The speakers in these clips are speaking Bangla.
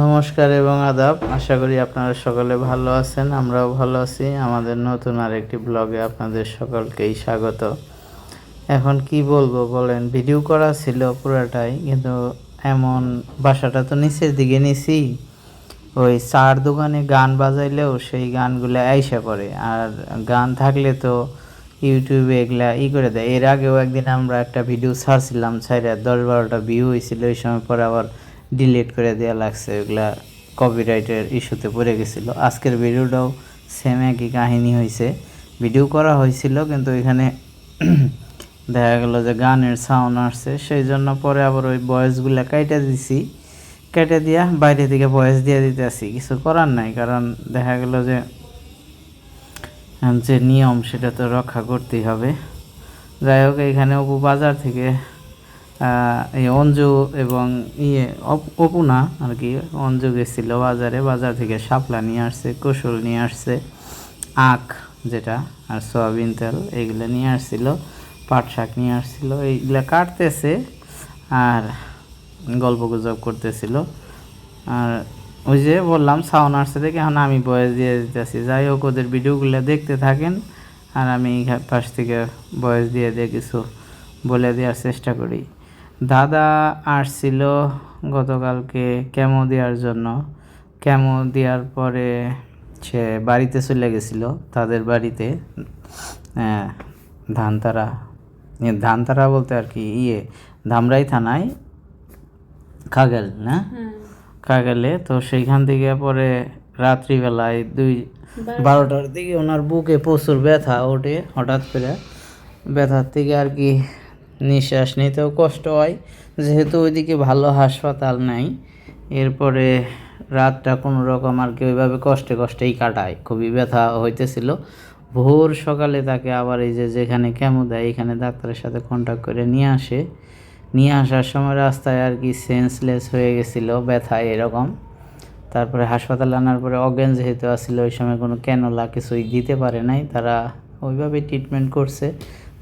নমস্কার এবং আদাব। আশা করি আপনারা সকলে ভালো আছেন, আমরাও ভালো আছি। আমাদের নতুন আরেকটি ব্লগে আপনাদের সকলকেই স্বাগত। এখন কি বলব বলেন ভিডিও করা ছিল পুরাটাই, কিন্তু এমন বাসাটা তো নিচের দিকে নিছি। ওই চার দোকানে গান বাজাইলেও সেই গানগুলো আইসা করে আর গান থাকলে তো ইউটিউবে এগুলা ই করে দেয়। এর আগেও একদিন আমরা একটা ভিডিও ছাড়ছিলাম, ছাইরা দশ বারোটা ভিউ হয়েছিল ওই সময় পরে আবার ডিলিট করে দেওয়া লাগছে ওগুলা কপিরাইটের ইস্যুতে পড়ে গেছিল। আজকের ভিডিওটাও সেম একই কাহিনী হয়েছে ভিডিও করা হয়েছিল কিন্তু এখানে দেখা গেল যে গানের সাউন্ড আসছে সেই জন্য পরে আবার ওই ভয়েসগুলো কেটে দিছি। কেটে দিয়া বাইরে থেকে ভয়েস দিয়ে দিতে আসি কিছু করার নাই, কারণ দেখা গেল যে যে নিয়ম সেটা তো রক্ষা করতেই হবে। যাই হোক, এখানে অপু বাজার থেকে এই অঞ্জু এবং ইয়ে অপ- অপু না আর কি, অঞ্জু গেছিল বাজারে, বাজার থেকে শাপলা নিয়ে আসছে কুশল নিয়ে আসছে, আখ যেটা আর সয়াবিন তেল এইগুলো নিয়ে আসছিল, পাট শাক নিয়ে আসছিল, এইগুলা কাটতেছে আর গল্প গুজব করতেছিল। আর ওই যে বললাম সাউন্ড আসছে দেখে এখন আমি বয়স দিয়ে দিতেছি। যাই হোক, ওদের ভিডিওগুলো দেখতে থাকেন আর আমি পাশ থেকে বয়স দিয়ে দিয়ে কিছু বলে দেওয়ার চেষ্টা করি। দাদা আসছিল গতকালকে ক্যামো দেওয়ার জন্য। ক্যামো দেওয়ার পরে সে বাড়িতে চলে গেছিল তাদের বাড়িতে। আহ, ধানতারা। ধানতারা বলতে আর কি ইয়ে ধামরাই থানায় খাগেল না? কাগেলে তো সেইখান থেকে পরে রাত্রিবেলায় দুই বারোটার দিকে ওনার বুকে প্রচুর ব্যথা ওঠে হঠাৎ করে। ব্যথার থেকে আর কি নিঃশ্বাস নিতেও কষ্ট হয়। যেহেতু ওইদিকে ভালো হাসপাতাল নাই, এরপরে রাতটা কোনো রকম আর কি ওইভাবে কষ্টে কষ্টেই কাটায়। খুবই ব্যথা হইতেছিল। ভোর সকালে তাকে আবার এই যে যেখানে কেমো দেয়, এখানে ডাক্তারের সাথে কন্ট্যাক্ট করে নিয়ে আসে। নিয়ে আসার সময় রাস্তায় আর কি সেন্সলেস হয়ে গেছিল, ব্যথা এরকম। তারপরে হাসপাতালে আনার পরে অজ্ঞান যেহেতু আসছিল ওই সময় কোনো ক্যানোলা কিছুই দিতে পারে নাই। তারা ওইভাবে ট্রিটমেন্ট করছে।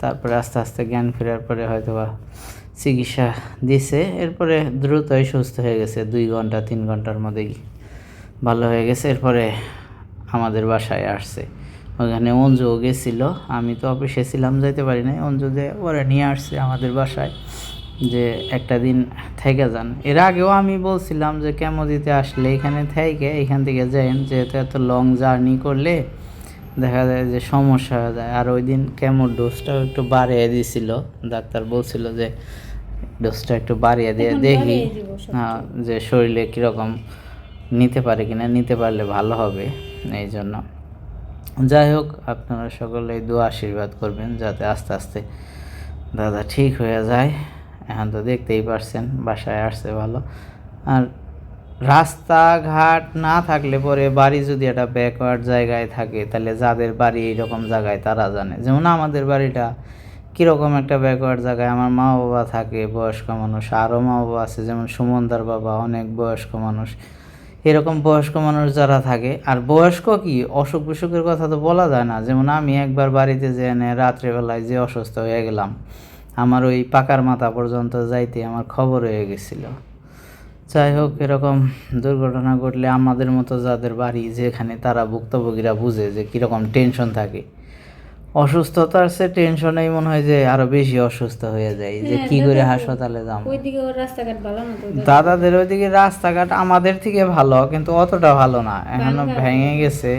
তারপরে আস্তে আস্তে জ্ঞান ফেরার পরে হয়তো বা চিকিৎসা দিছে। এরপরে দ্রুতই সুস্থ হয়ে গেছে, দুই ঘণ্টা, তিন ঘণ্টার মধ্যেই ভালো হয়ে গেছে। এরপরে আমাদের বাসায় আসছে। ওখানে অঞ্জুও গেছিল। আমি তো অফিসে ছিলাম, যাইতে পারি নাই। অঞ্জু যে ওরা নিয়ে আসছে আমাদের বাসায় যে একটা দিন থেকে যান। এর আগেও আমি বলছিলাম যে, কেমো দিতে আসলে এখানে থেকে, এখান থেকে যাইন। যেহেতু এত লং জার্নি করলে দেখা যায় যে সমস্যা হয়ে যায়। আর ওই দিন কেমোর ডোজটাও একটু বাড়িয়ে দিয়েছিল ডাক্তার বলছিল যে ডোজটা একটু বাড়িয়ে দিয়ে দেখি হ্যাঁ, যে শরীরে কীরকম নিতে পারে কিনা নিতে পারলে ভালো হবে এই জন্য। যাই হোক আপনারা সকলে দু আশীর্বাদ করবেন যাতে আস্তে আস্তে দাদা ঠিক হয়ে যায়। এখন তো দেখতেই পারছেন বাসায় আসছে ভালো। আর রাস্তাঘাট না থাকলে পরে বাড়ি যদি একটা ব্যাকওয়ার্ড জায়গায় থাকে, তাহলে যাদের বাড়ি এইরকম জায়গায় তারা জানে। যেমন আমাদের বাড়িটা কীরকম একটা ব্যাকওয়ার্ড জায়গায়, আমার মা বাবা থাকে, বয়স্ক মানুষ আরও মা বাবা আছে, যেমন সুমনদার বাবা, অনেক বয়স্ক মানুষ। এরকম বয়স্ক মানুষ যারা থাকে, আর বয়স্ক কি? অসুখ বিসুখের কথা তো বলা যায় না। যেমন আমি একবার বাড়িতে যে এনে রাত্রেবেলায় যে অসুস্থ হয়ে গেলাম, আমার ওই পাকার মাথা পর্যন্ত যাইতে আমার খবর হয়ে গেছিল। যাই হোক এরকম দুর্ঘটনা ঘটলে আমাদের মতো যাদের বাড়ি যেখানে তারা ভুক্তভোগীরা বুঝে যে কীরকম টেনশন থাকে। অসুস্থতার সে টেনশনেই মনে হয় যে আরও বেশি অসুস্থ হয়ে যায় যে কি করে হাসপাতালে যাব। ওইদিকে রাস্তাঘাট ভালো না দাদাদের ওইদিকে রাস্তাঘাট আমাদের থেকে ভালো কিন্তু অতটা ভালো না। এখনও ভেঙে গেছে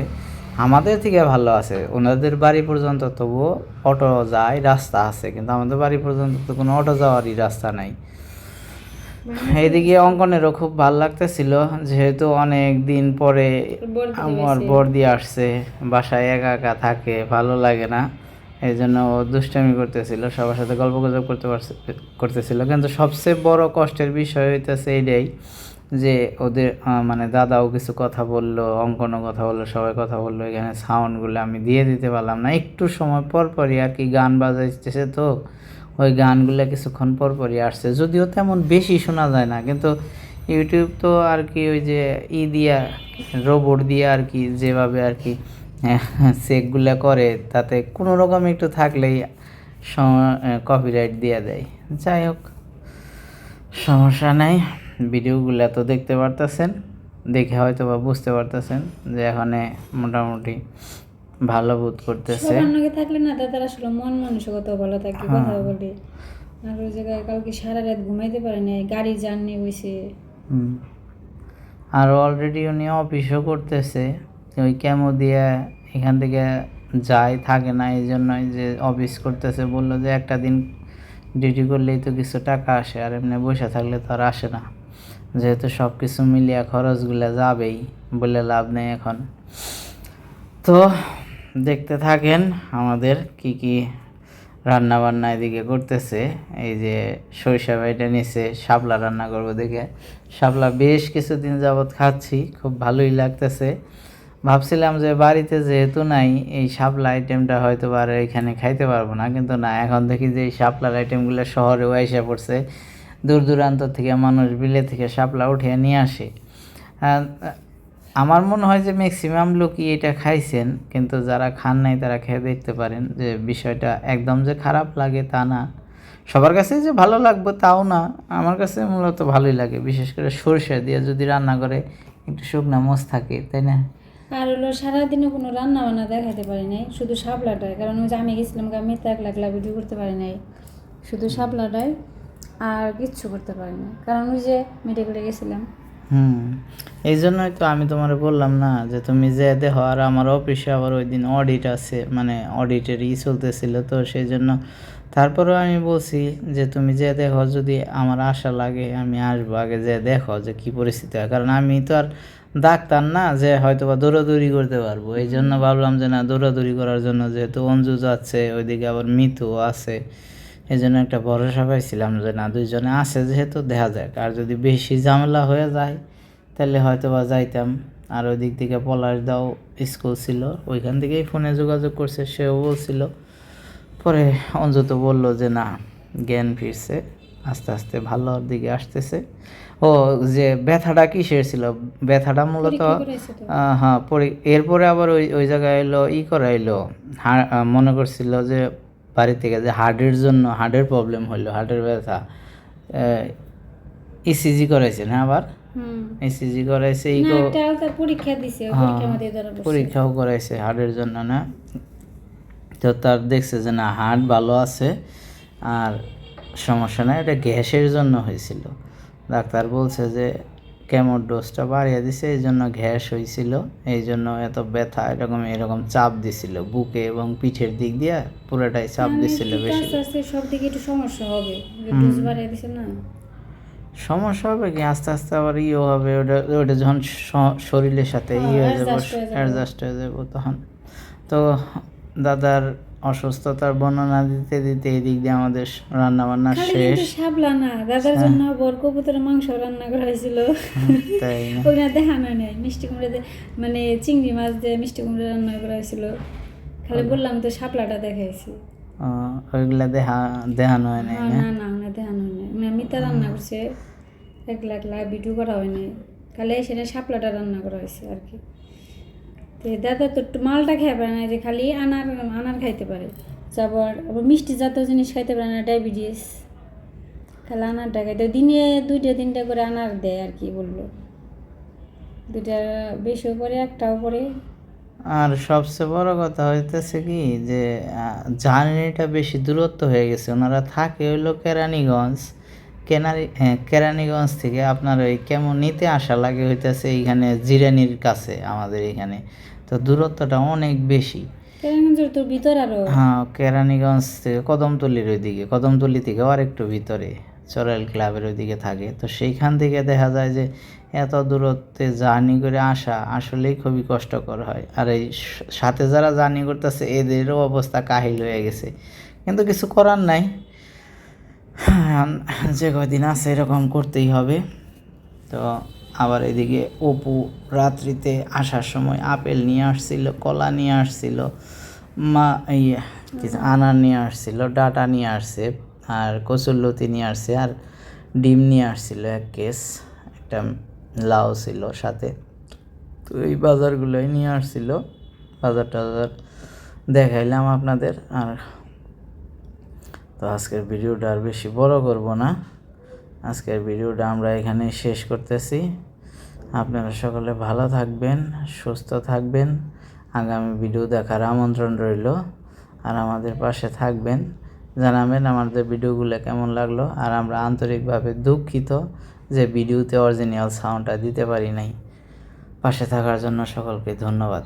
আমাদের থেকে ভালো আছে। ওনাদের বাড়ি পর্যন্ত তবুও অটো যায় রাস্তা আছে কিন্তু আমাদের বাড়ি পর্যন্ত তো কোনো অটো যাওয়ারই রাস্তা নাই। এইদিকে অঙ্কনেরও খুব ভালো লাগতেছিল যেহেতু অনেক দিন পরে আমার বর্দি আসছে বাসায় একা একা থাকে ভালো লাগে না এই জন্য ও দুষ্টামি করতেছিল সবার সাথে গল্প গুজব করতে পারছে করতেছিল কিন্তু সবচেয়ে বড় কষ্টের বিষয় হইতেছে এইটাই যে ওদের মানে দাদাও কিছু কথা বলল অঙ্কনও কথা বলল সবাই কথা বলল এখানে সাউন্ডগুলো আমি দিয়ে দিতে পারলাম না একটু সময় পর পরই আর কি গান বাজাইতেছে তো ওই গানগুলো কিছুক্ষণ পর পরই আসছে। যদিও তেমন বেশি শোনা যায় না, কিন্তু ইউটিউব তো আর কি ওই যে ই দিয়া রোবট দিয়ে আর কি যেভাবে আর কি চেকগুলো করে, তাতে কোনো রকম একটু থাকলেই কপিরাইট দিয়ে দেয়। যাই হোক, সমস্যা নাই, ভিডিওগুলো তো দেখতে পারতেছেন, দেখে হয়তো বা বুঝতে পারতেছেন যে এখানে মোটামুটি ভালো বোধ করতেছে। সবার নাকি থাকলে না দাদার আসলে মন মানসিকতা ভালো থাকে হ্যাঁ। কথা বলে। আর ওই জায়গায় কালকে সারা রাত ঘুমাইতে পারে নাই গাড়ি জার্নি হয়েছে আর অলরেডি উনি অফিসও করতেছে ওই কেমো দিয়ে এখান থেকে যায় থাকে না এই জন্যই যে অফিস করতেছে বলল যে একটা দিন ডিউটি করলেই তো কিছু টাকা আসে আর এমনি বসে থাকলে তো আর আসে না। যেহেতু সব কিছু মিলিয়ে খরচগুলো যাবেই বলে লাভ নেই এখন। তো দেখতে থাকেন আমাদের কি কি রান্না বান্না এদিকে করতেছে। এই যে সরিষা বাইটা নিচে শাপলা রান্না করব দেখে। শাপলা বেশ কিছুদিন যাবৎ খাচ্ছি, খুব ভালোই লাগতেছে। ভাবছিলাম যে বাড়িতে যেহেতু নাই, এই শাপলা আইটেমটা হয়তো আর এখানে খাইতে পারব না, কিন্তু না, এখন দেখি যে এই শাপলার আইটেমগুলো শহরেও এসে পড়ছে। দূর দূরান্ত থেকে মানুষ বিলে থেকে শাপলা উঠিয়ে নিয়ে আসে। আমার মনে হয় যে ম্যাক্সিমাম লোকই এটা খাইছেন, কিন্তু যারা খান নাই তারা খেয়ে দেখতে পারেন যে বিষয়টা একদম যে খারাপ লাগে তা না। সবার কাছে যে ভালো লাগবে তাও না, আমার কাছে মূলত ভালোই লাগে। বিশেষ করে সরষে দিয়ে যদি রান্না করে, একটু শুকনা মোষ থাকে, তাই না? আর হলো সারাদিনে কোনো রান্না বান্না দেখাতে পারি নাই, শুধু শাপলাটায় কারণ ওই যে আমি গেছিলাম আমি তো এক লাখ ভিডিও করতে পারি নাই। শুধু শাপলাটায় আর কিচ্ছু করতে পারি না কারণ ওই যে মেডিকেলে গেছিলাম হুম। এই জন্যই তো আমি তোমার বললাম না যে তুমি যে দেখো আর আমার অফিসে আবার ওই দিন অডিট আছে মানে অডিটের ই চলতেছিল তো সেই জন্য তারপরেও আমি বলছি যে তুমি যে দেখো যদি আমার আশা লাগে আমি আসব আগে যে দেখো যে কি পরিস্থিতি হয়। কারণ আমি তো আর ডাক্তার না যে হয়তো বা দৌড়াদৌড়ি করতে পারব। এই জন্য ভাবলাম যে না দৌড়াদৌড়ি করার জন্য যেহেতু অঞ্জু যাচ্ছে ওইদিকে আবার মিতু আছে। এই জন্য একটা ভরসা পাইছিলাম যে না দুইজনে আছে যেহেতু দেখা যাক। আর যদি বেশি ঝামেলা হয়ে যায় তাহলে হয়তো বা যাইতাম। আর ওই দিক থেকে পলাশ দাও স্কুল ছিল ওইখান থেকেই ফোনে যোগাযোগ করছে সেও বলছিল। পরে অঞ্জু তো বলল যে না জ্ঞান ফিরছে আস্তে আস্তে ভালোর দিকে আসতেছে। ও যে ব্যথাটা কিসের ছিল? ব্যথাটা মূলত হ্যাঁ পরি এরপরে আবার ওই ওই জায়গায় এলো ই করাইলো। মনে করছিল যে বাড়ি থেকে যে হার্টের জন্য হার্টের প্রবলেম হইল হার্টের ব্যথা ইসিজি করাইছেন হ্যাঁ আবার? ইসিজি করাইছে ইকো পরীক্ষা দিছে হ্যাঁ, পরীক্ষাও করাইছে হার্টের জন্য না? তো তার দেখছে যে না হার্ট ভালো আছে আর সমস্যা নাই এটা গ্যাসের জন্য হয়েছিল। ডাক্তার বলছে যে কেমোর ডোজটা বাড়িয়ে দিছে এই জন্য গ্যাস হয়েছিল এই জন্য এত ব্যথা এরকম এরকম চাপ দিছিল বুকে এবং পিঠের দিক দিয়ে পুরোটাই চাপ মানে দিছিল বেশি। সব দিকে একটু সমস্যা হবে ডোজ বাড়িয়ে দিছে না? সমস্যা হবে কি আস্তে আস্তে আবার ইয়ে হবে ওটা ওটা যখন শরীরের সাথে হ্যাঁ, ইয়ে হয়ে যাবে। অ্যাডজাস্ট হয়ে যাব তখন। তো দাদার অসুস্থতার বর্ণনা দিতে দিতে এই দিক দিয়ে আমাদের রান্না বান্না শেষ। শাপলা না। দাদার হ্যাঁ। জন্য বর কবুতরের মাংস রান্না করা হয়েছিল তাই না? ওইটা দেখানো নাই। মিষ্টি কুমড়া মানে চিংড়ি মাছ দিয়ে মিষ্টি কুমড়া রান্না করা হয়েছিল খালি বললাম তো শাপলাটা দেখাইছি। ওইগুলা দেখা দেখানো হয় নাই হ্যাঁ, না? না না ওনা দেখানো হয় নাই। মানে মিতা রান্না করছে। একলা একলা ভিডিও করা হয় নাই। খালি সেটা শাপলাটা রান্না করা হয়েছে আর কি। তো দাদা তো মালটা খেয়ে পারে না যে খালি আনার আনার খাইতে পারে। তারপর আবার মিষ্টি জাতীয় জিনিস খাইতে পারে না, ডায়াবেটিস। খালি আনারটা খাইতে দিনে দুইটা, তিনটা করে আনার দেয় আর কি বলল। দুইটা বেশিও পরে একটাও পরে আর সবচেয়ে বড় কথা হইতেছে কি যে জার্নিটা বেশি দূরত্ব হয়ে গেছে। ওনারা থাকে ওই হইল কেরানীগঞ্জ কেনারি হ্যাঁ কেরানীগঞ্জ থেকে আপনার ওই কেমন নিতে আসা লাগে হইতেছে এইখানে জিরানির কাছে আমাদের এখানে। তো দূরত্বটা অনেক বেশি। কেরানীগঞ্জের তোর ভিতর আরও। হ্যাঁ কেরানীগঞ্জ থেকে কদমতলির ওইদিকে কদমতলি থেকে আর একটু ভিতরে চরাইল ক্লাবের ওইদিকে থাকে। তো সেইখান থেকে দেখা যায় যে এত দূরত্বে জার্নি করে আসা আসলেই খুবই কষ্টকর হয়। আর এই সাথে যারা জার্নি করতেছে এদেরও অবস্থা কাহিল হয়ে গেছে। কিন্তু কিছু করার নাই। যে কদিন আছে এরকম করতেই হবে। তো আবার এদিকে অপু রাত্রিতে আসার সময় আপেল নিয়ে আসছিল, কলা নিয়ে আসছিল, মা ইয়ে আনার নিয়ে আসছিল, ডাটা নিয়ে আসছে, আর কচুরলতি নিয়ে আসছে, আর ডিম নিয়ে আসছিল এক কেস, একটা লাউ ছিল সাথে। তো এই বাজারগুলোই নিয়ে আসছিল বাজার টাজার দেখাইলাম আপনাদের, আর তো আজকের ভিডিওটা আর বেশি বড় করব না। আজকের ভিডিওটা আমরা এখানে শেষ করতেছি। আপনারা সকলে ভালো থাকবেন, সুস্থ থাকবেন। আগামী ভিডিও দেখার আমন্ত্রণ রইল। আর আমাদের পাশে থাকবেন। জানাবেন আমাদের ভিডিওগুলো কেমন লাগল। আর আমরা আন্তরিকভাবে দুঃখিত যে ভিডিওতে অরিজিনাল সাউন্ডটা দিতে পারি নাই। পাশে থাকার জন্য সকলকে ধন্যবাদ।